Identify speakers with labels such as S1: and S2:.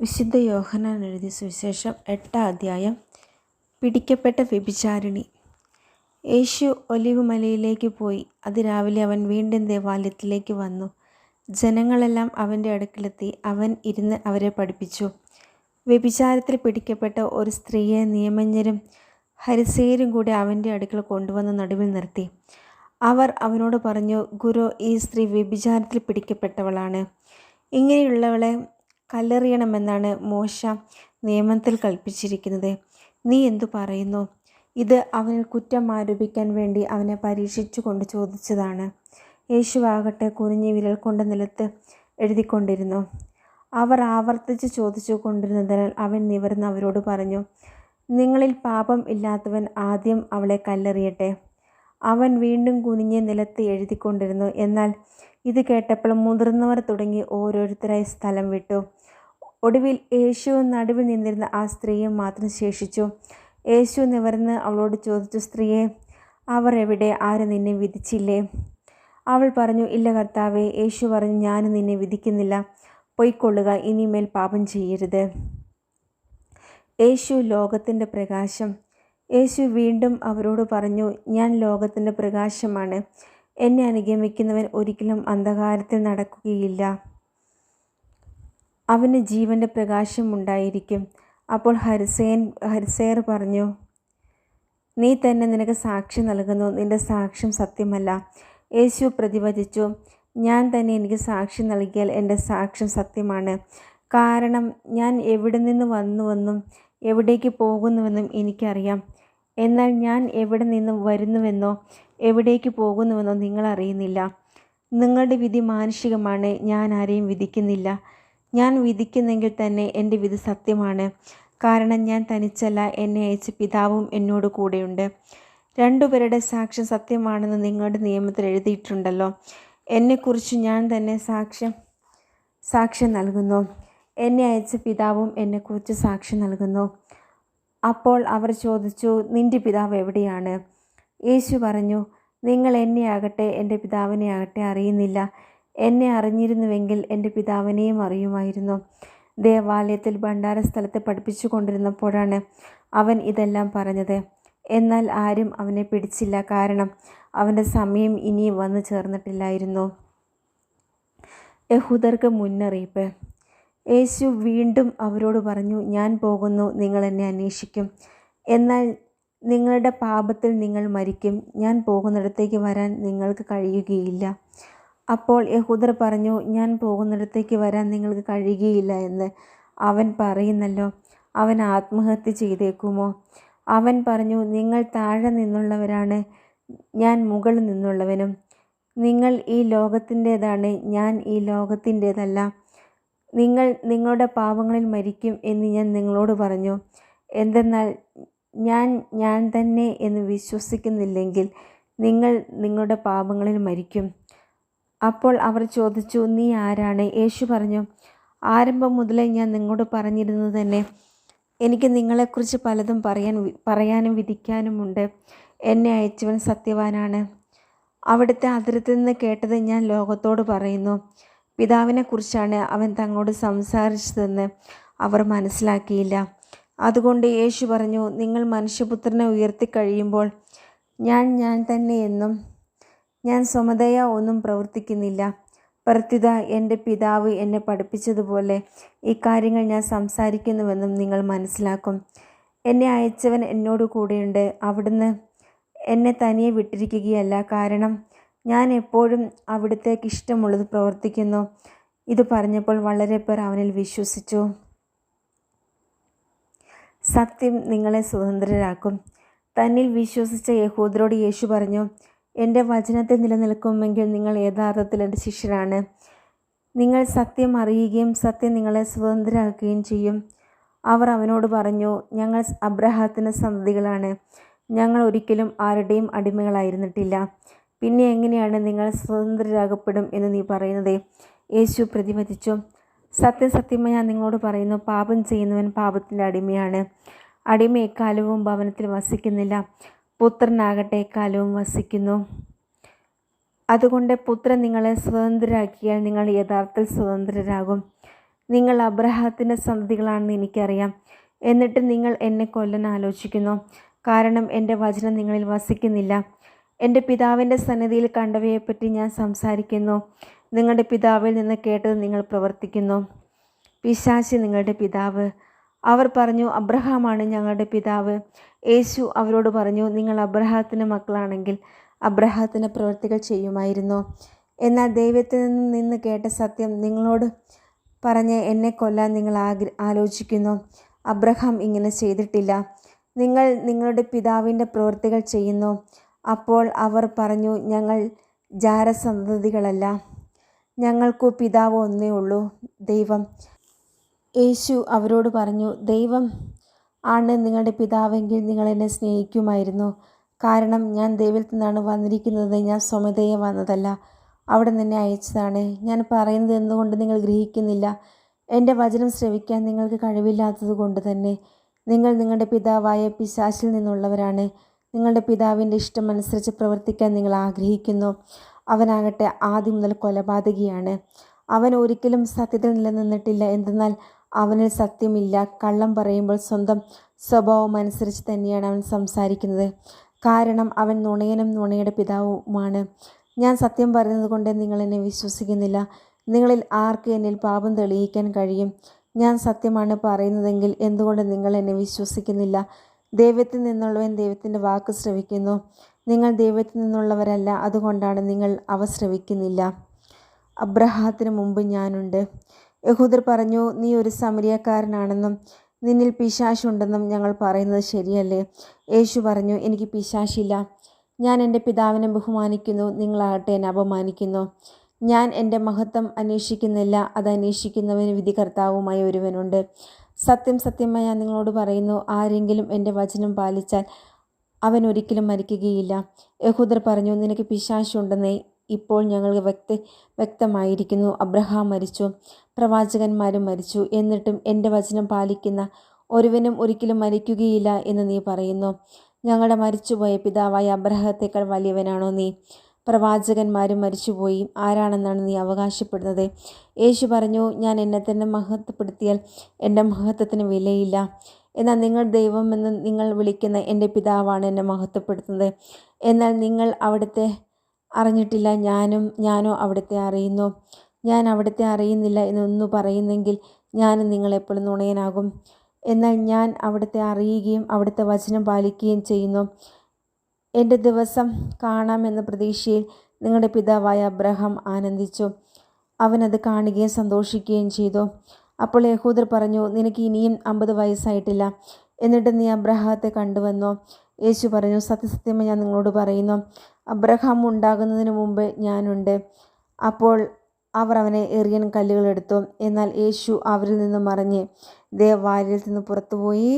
S1: വിശുദ്ധ യോഹനാൻ എഴുതിയ സുവിശേഷം എട്ടാം അധ്യായം പിടിക്കപ്പെട്ട വ്യഭിചാരിണി. യേശു ഒലിവ് മലയിലേക്ക് പോയി. അതിരാവിലെ അവൻ വീണ്ടും ദേവാലയത്തിലേക്ക് വന്നു. ജനങ്ങളെല്ലാം അവന്റെ അടുക്കിലെത്തി. അവൻ ഇരുന്ന് അവരെ പഠിപ്പിച്ചു. വ്യഭിചാരത്തിൽ പിടിക്കപ്പെട്ട ഒരു സ്ത്രീയെ നിയമജ്ഞരും ഹരിസേരും കൂടി അവന്റെ അടുക്കൽ കൊണ്ടുവന്ന് നടുവിൽ നിർത്തി. അവർ അവനോട് പറഞ്ഞു ഗുരു ഈ സ്ത്രീ വ്യഭിചാരത്തിൽ പിടിക്കപ്പെട്ടവളാണ്. ഇങ്ങനെയുള്ളവളെ കല്ലെറിയണമെന്നാണ് മോശ നിയമത്തിൽ കൽപ്പിച്ചിരിക്കുന്നത്. നീ എന്തു പറയുന്നു? ഇത് അവനിൽ കുറ്റം ആരോപിക്കാൻ വേണ്ടി അവനെ പരീക്ഷിച്ചു കൊണ്ട് ചോദിച്ചതാണ്. യേശുവാകട്ടെ കുനിഞ്ഞ് വിരൽ കൊണ്ട് നിലത്ത് എഴുതിക്കൊണ്ടിരുന്നു. അവർ ആവർത്തിച്ച് ചോദിച്ചു കൊണ്ടിരുന്നതിനാൽ അവൻ നിവർന്ന് അവരോട് പറഞ്ഞു നിങ്ങളിൽ പാപം ഇല്ലാത്തവൻ ആദ്യം അവളെ കല്ലെറിയട്ടെ. അവൻ വീണ്ടും കുനിഞ്ഞ് നിലത്ത് എഴുതിക്കൊണ്ടിരുന്നു. എന്നാൽ ഇത് കേട്ടപ്പോൾ മുതിർന്നവർ തുടങ്ങി ഓരോരുത്തരായി സ്ഥലം വിട്ടു. ഒടുവിൽ യേശു നടുവിൽ നിന്നിരുന്ന ആ സ്ത്രീയും മാത്രം ശേഷിച്ചു. യേശു നിവർന്ന് അവളോട് ചോദിച്ചു സ്ത്രീയെ അവർ എവിടെ? ആര് നിന്നെ വിധിച്ചില്ലേ? അവൾ പറഞ്ഞു ഇല്ല കർത്താവെ യേശു പറഞ്ഞു ഞാൻ നിന്നെ വിധിക്കുന്നില്ല. പൊയ്ക്കൊള്ളുക ഇനിമേൽ പാപം ചെയ്യരുത്. യേശു ലോകത്തിന്റെ പ്രകാശം. യേശു വീണ്ടും അവരോട് പറഞ്ഞു ഞാൻ ലോകത്തിന്റെ പ്രകാശമാണ്. എന്നെ അനുഗമിക്കുന്നവൻ ഒരിക്കലും അന്ധകാരത്തിൽ നടക്കുകയില്ല. അവന് ജീവന്റെ പ്രകാശം ഉണ്ടായിരിക്കും. അപ്പോൾ ഹരിസേൻ ഹരിസേർ പറഞ്ഞു നീ തന്നെ നിനക്ക് സാക്ഷി നൽകുന്നു. നിന്റെ സാക്ഷ്യം സത്യമല്ല. യേശു പ്രതിവചിച്ചു ഞാൻ തന്നെ എനിക്ക് സാക്ഷി നൽകിയാൽ എന്റെ സാക്ഷ്യം സത്യമാണ്. കാരണം ഞാൻ എവിടെ നിന്ന് വന്നുവെന്നും എവിടേക്ക് പോകുന്നുവെന്നും എനിക്കറിയാം. എന്നാൽ ഞാൻ എവിടെ നിന്ന് വരുന്നുവെന്നോ എവിടേക്ക് പോകുന്നുവെന്നോ നിങ്ങൾ അറിയുന്നില്ല നിങ്ങളുടെ വിധി മാനുഷികമാണ്. ഞാൻ ആരെയും വിധിക്കുന്നില്ല. ഞാൻ വിധിക്കുന്നെങ്കിൽ തന്നെ എന്റെ വിധി സത്യമാണ്. കാരണം ഞാൻ തനിച്ചല്ല എന്നെ അയച്ച പിതാവും എന്നോട് കൂടെയുണ്ട്. രണ്ടുപേരുടെ സാക്ഷ്യം സത്യമാണെന്ന് നിങ്ങളുടെ നിയമത്തിൽ എഴുതിയിട്ടുണ്ടല്ലോ. എന്നെക്കുറിച്ച് ഞാൻ തന്നെ സാക്ഷ്യം സാക്ഷ്യം നൽകുന്നു. എന്നെ അയച്ച പിതാവും എന്നെക്കുറിച്ച് സാക്ഷ്യം നൽകുന്നു. അപ്പോൾ അവർ ചോദിച്ചു നിന്റെ പിതാവ് എവിടെയാണ്? യേശു പറഞ്ഞു നിങ്ങൾ എന്നെ ആകട്ടെ എന്റെ പിതാവിനെ ആകട്ടെ അറിയുന്നില്ല. എന്നെ അറിഞ്ഞിരുന്നുവെങ്കിൽ എന്റെ പിതാവിനെയും അറിയുമായിരുന്നു. ദേവാലയത്തിൽ ഭണ്ഡാര സ്ഥലത്ത് പഠിപ്പിച്ചു കൊണ്ടിരുന്നപ്പോഴാണ് അവൻ ഇതെല്ലാം പറഞ്ഞത്. എന്നാൽ ആരും അവനെ പിടിച്ചില്ല. കാരണം അവന്റെ സമയം ഇനിയും വന്നു ചേർന്നിട്ടില്ലായിരുന്നു. യഹൂദർക്ക് മുന്നറിയിപ്പ്. യേശു വീണ്ടും അവരോട് പറഞ്ഞു ഞാൻ പോകുന്നു നിങ്ങൾ എന്നെ അന്വേഷിക്കും. എന്നാൽ നിങ്ങളുടെ പാപത്തിൽ നിങ്ങൾ മരിക്കും. ഞാൻ പോകുന്നിടത്തേക്ക് വരാൻ നിങ്ങൾക്ക് കഴിയുകയില്ല. അപ്പോൾ യഹൂദർ പറഞ്ഞു ഞാൻ പോകുന്നിടത്തേക്ക് വരാൻ നിങ്ങൾക്ക് കഴിയുകയില്ല എന്ന്. അവൻ പറയുന്നല്ലോ അവൻ ആത്മഹത്യ ചെയ്തേക്കുമോ? അവൻ പറഞ്ഞു നിങ്ങൾ താഴെ നിന്നുള്ളവരാണ് ഞാൻ മുകളിൽ നിന്നുള്ളവനും. നിങ്ങൾ ഈ ലോകത്തിന്റേതാണ് ഞാൻ ഈ ലോകത്തിന്റേതല്ല. നിങ്ങൾ നിങ്ങളുടെ പാപങ്ങളിൽ മരിക്കും എന്ന് ഞാൻ നിങ്ങളോട് പറഞ്ഞു. എന്തെന്നാൽ ഞാൻ ഞാൻ തന്നെ എന്ന് വിശ്വസിക്കുന്നില്ലെങ്കിൽ നിങ്ങൾ നിങ്ങളുടെ പാപങ്ങളിൽ മരിക്കും. അപ്പോൾ അവർ ചോദിച്ചു നീ ആരാണ്? യേശു പറഞ്ഞു ആരംഭം മുതലേ ഞാൻ നിങ്ങളോട് പറഞ്ഞിരുന്നത് തന്നെ. എനിക്ക് നിങ്ങളെക്കുറിച്ച് പലതും പറയാൻ പറയാനും വിധിക്കാനുമുണ്ട്. എന്നെ അയച്ചവൻ സത്യവാനാണ്. അവിടുത്തെ അതിരത്തിൽ നിന്ന് കേട്ടത് ഞാൻ ലോകത്തോട് പറയുന്നു. പിതാവിനെക്കുറിച്ചാണ് അവൻ തങ്ങളോട് സംസാരിച്ചതെന്ന് അവർ മനസ്സിലാക്കിയില്ല. അതുകൊണ്ട് യേശു പറഞ്ഞു നിങ്ങൾ മനുഷ്യപുത്രനെ ഉയർത്തി കഴിയുമ്പോൾ ഞാൻ ഞാൻ തന്നെ എന്നും ഞാൻ സ്വമതയ ഒന്നും പ്രവർത്തിക്കുന്നില്ല. പ്രത്യുത എന്റെ പിതാവ് എന്നെ പഠിപ്പിച്ചതുപോലെ ഈ കാര്യങ്ങൾ ഞാൻ സംസാരിക്കുന്നുവെന്നും നിങ്ങൾ മനസ്സിലാക്കും. എന്നെ അയച്ചവൻ എന്നോട് കൂടെയുണ്ട്. അവിടുന്ന് എന്നെ തനിയെ വിട്ടിരിക്കുകയല്ല. കാരണം ഞാൻ എപ്പോഴും അവിടുത്തേക്ക് ഇഷ്ടമുള്ളത് പ്രവർത്തിക്കുന്നു. ഇത് പറഞ്ഞപ്പോൾ വളരെ പേർ അവനിൽ വിശ്വസിച്ചു. സത്യം നിങ്ങളെ സ്വതന്ത്രരാക്കും. തന്നിൽ വിശ്വസിച്ച യഹൂദരോട് യേശു പറഞ്ഞു എന്റെ വചനത്തെ നിലനിൽക്കുമെങ്കിൽ നിങ്ങൾ യഥാർത്ഥത്തിൽ എന്റെ ശിഷ്യരാണ്. നിങ്ങൾ സത്യം അറിയുകയും സത്യം നിങ്ങളെ സ്വതന്ത്രരാക്കുകയും ചെയ്യും. അവർ അവനോട് പറഞ്ഞു ഞങ്ങൾ അബ്രഹാത്തിന്റെ സന്തതികളാണ്. ഞങ്ങൾ ഒരിക്കലും ആരുടെയും അടിമകളായിരുന്നിട്ടില്ല. പിന്നെ എങ്ങനെയാണ് നിങ്ങൾ സ്വതന്ത്രരാകപ്പെടും എന്ന് നീ പറയുന്നത്? യേശു പ്രതിപദിച്ചു സത്യം സത്യമായി ഞാൻ നിങ്ങളോട് പറയുന്നു പാപം ചെയ്യുന്നവൻ പാപത്തിന്റെ അടിമയാണ്. അടിമ എക്കാലവും ഭവനത്തിൽ വസിക്കുന്നില്ല. പുത്രനാകട്ടെ കാലവും വസിക്കുന്നു. അതുകൊണ്ട് പുത്രൻ നിങ്ങളെ സ്വതന്ത്രരാക്കിയാൽ നിങ്ങൾ യഥാർത്ഥത്തിൽ സ്വതന്ത്രരാകും. നിങ്ങൾ അബ്രഹാത്തിന്റെ സന്തതികളാണെന്ന് എനിക്കറിയാം. എന്നിട്ട് നിങ്ങൾ എന്നെ കൊല്ലാൻ ആലോചിക്കുന്നു. കാരണം എന്റെ വചനം നിങ്ങളിൽ വസിക്കുന്നില്ല. എന്റെ പിതാവിന്റെ സന്നിധിയിൽ കണ്ടവയെപ്പറ്റി ഞാൻ സംസാരിക്കുന്നു. നിങ്ങളുടെ പിതാവിൽ നിന്ന് കേട്ടത് നിങ്ങൾ പ്രവർത്തിക്കുന്നു. പിശാശി നിങ്ങളുടെ പിതാവ്. അവർ പറഞ്ഞു അബ്രഹാമാണ് ഞങ്ങളുടെ പിതാവ്. യേശു അവരോട് പറഞ്ഞു നിങ്ങൾ അബ്രഹാത്തിന്റെ മക്കളാണെങ്കിൽ അബ്രഹാത്തിന്റെ പ്രവൃത്തികൾ ചെയ്യുമായിരുന്നു. എന്നാൽ ദൈവത്തിൽ നിന്ന് കേട്ട സത്യം നിങ്ങളോട് പറഞ്ഞ് എന്നെ കൊല്ലാൻ നിങ്ങൾ ആഗ്ര ആലോചിക്കുന്നു. അബ്രഹാം ഇങ്ങനെ ചെയ്തിട്ടില്ല. നിങ്ങൾ നിങ്ങളുടെ പിതാവിന്റെ പ്രവൃത്തികൾ ചെയ്യുന്നു. അപ്പോൾ അവർ പറഞ്ഞു ഞങ്ങൾ ജാരസന്തതികളല്ല. ഞങ്ങൾക്കു പിതാവ് ഒന്നേ ഉള്ളൂ. ദൈവം യേശു അവരോട് പറഞ്ഞു ദൈവം ആണ് നിങ്ങളുടെ പിതാവെങ്കിൽ നിങ്ങൾ എന്നെ സ്നേഹിക്കുമായിരുന്നു. കാരണം ഞാൻ ദൈവത്തിൽ നിന്നാണ് വന്നിരിക്കുന്നത്. ഞാൻ സ്വമതയെ വന്നതല്ല. അവിടെ നിന്നെ അയച്ചതാണ്. ഞാൻ പറയുന്നത് എന്തുകൊണ്ട് നിങ്ങൾ ഗ്രഹിക്കുന്നില്ല? എന്റെ വചനം ശ്രവിക്കാൻ നിങ്ങൾക്ക് കഴിവില്ലാത്തത് കൊണ്ട് തന്നെ. നിങ്ങൾ നിങ്ങളുടെ പിതാവായ പിശാശിൽ നിന്നുള്ളവരാണ്. നിങ്ങളുടെ പിതാവിന്റെ ഇഷ്ടം ഇഷ്ടമനുസരിച്ച് പ്രവർത്തിക്കാൻ നിങ്ങൾ ആഗ്രഹിക്കുന്നു. അവനാകട്ടെ ആദ്യം മുതൽ കൊലപാതകിയാണ്. അവൻ ഒരിക്കലും സത്യത്തിൽ നിലനിന്നിട്ടില്ല. എന്തെന്നാൽ അവനിൽ സത്യമില്ല. കള്ളം പറയുമ്പോൾ സ്വന്തം സ്വഭാവം അനുസരിച്ച് തന്നെയാണ് അവൻ സംസാരിക്കുന്നത്. കാരണം അവൻ നുണയനും നുണയുടെ പിതാവുമാണ്. ഞാൻ സത്യം പറയുന്നത് കൊണ്ട് നിങ്ങൾ എന്നെ വിശ്വസിക്കുന്നില്ല. നിങ്ങളിൽ ആർക്ക് എന്നിൽ പാപം തെളിയിക്കാൻ കഴിയും? ഞാൻ സത്യമാണ് പറയുന്നതെങ്കിൽ എന്തുകൊണ്ട് നിങ്ങൾ എന്നെ വിശ്വസിക്കുന്നില്ല? ദൈവത്തിൽ നിന്നുള്ളവൻ ദൈവത്തിന്റെ വാക്ക് ശ്രവിക്കുന്നു. നിങ്ങൾ ദൈവത്തിൽ നിന്നുള്ളവരല്ല. അതുകൊണ്ടാണ് നിങ്ങൾ അവ ശ്രവിക്കുന്നില്ല. അബ്രഹാത്തിന് മുമ്പ് ഞാനുണ്ട്. യഹൂദർ പറഞ്ഞു നീ ഒരു സമരിയക്കാരനാണെന്നും നിന്നിൽ പിശാശുണ്ടെന്നും ഞങ്ങൾ പറയുന്നത് ശരിയല്ലേ? യേശു പറഞ്ഞു എനിക്ക് പിശാശില്ല. ഞാൻ എന്റെ പിതാവിനെ ബഹുമാനിക്കുന്നു. നിങ്ങളാകട്ടെ എന്നെ അപമാനിക്കുന്നു. ഞാൻ എന്റെ മഹത്വം അന്വേഷിക്കുന്നില്ല. അത് അന്വേഷിക്കുന്നവന് വിധികർത്താവുമായി ഒരുവനുണ്ട്. സത്യം സത്യമായി ഞാൻ നിങ്ങളോട് പറയുന്നു. ആരെങ്കിലും എന്റെ വചനം പാലിച്ചാൽ അവൻ ഒരിക്കലും മരിക്കുകയില്ല. യഹൂദർ പറഞ്ഞു നിനക്ക് പിശാശുണ്ടെന്നേ. ഇപ്പോൾ ഞങ്ങൾ വ്യക്തി വ്യക്തമായിരിക്കുന്നു. അബ്രഹാം മരിച്ചു. പ്രവാചകന്മാരും മരിച്ചു. എന്നിട്ടും എന്റെ വചനം പാലിക്കുന്ന ഒരുവനും ഒരിക്കലും മരിക്കുകയില്ല എന്ന് നീ പറയുന്നു. ഞങ്ങളുടെ മരിച്ചുപോയ പിതാവായ അബ്രഹത്തേക്കാൾ വലിയവനാണോ നീ? പ്രവാചകന്മാരും മരിച്ചുപോയി. ആരാണെന്നാണ് നീ അവകാശപ്പെടുന്നത്? യേശു പറഞ്ഞു ഞാൻ എന്നെ തന്നെ മഹത്വപ്പെടുത്തിയാൽ എന്റെ മഹത്വത്തിന് വിലയില്ല. എന്നാൽ നിങ്ങൾ ദൈവമെന്ന് നിങ്ങൾ വിളിക്കുന്ന എന്റെ പിതാവാണ് എന്നെ മഹത്വപ്പെടുത്തുന്നത്. എന്നാൽ നിങ്ങൾ അവിടുത്തെ അറിഞ്ഞിട്ടില്ല. ഞാനും ഞാനോ അവിടുത്തെ അറിയുന്നു. ഞാൻ അവിടുത്തെ അറിയുന്നില്ല എന്നൊന്നു പറയുന്നെങ്കിൽ ഞാനും നിങ്ങളെപ്പോഴും നുണയനാകും. എന്നാൽ ഞാൻ അവിടുത്തെ അറിയുകയും അവിടുത്തെ വചനം പാലിക്കുകയും ചെയ്യുന്നു. എന്റെ ദിവസം കാണാമെന്ന പ്രതീക്ഷയിൽ നിങ്ങളുടെ പിതാവായ അബ്രഹാം ആനന്ദിച്ചു. അവനത് കാണുകയും സന്തോഷിക്കുകയും ചെയ്തു. അപ്പോൾ യഹൂദർ പറഞ്ഞു നിനക്ക് ഇനിയും അമ്പത് വയസ്സായിട്ടില്ല. എന്നിട്ട് നീ അബ്രഹാത്തെ കണ്ടുവന്നോ? യേശു പറഞ്ഞു സത്യസത്യമായി ഞാൻ നിങ്ങളോട് പറയുന്നു അബ്രഹാം ഉണ്ടാകുന്നതിന് മുമ്പ് ഞാനുണ്ട്. അപ്പോൾ അവർ അവനെ എറിയൻ കല്ലുകളെടുത്തു എന്നാൽ യേശു അവരിൽ നിന്ന് മറിഞ്ഞ് ദേവാലയത്തിൽ നിന്ന് പുറത്തുപോയി.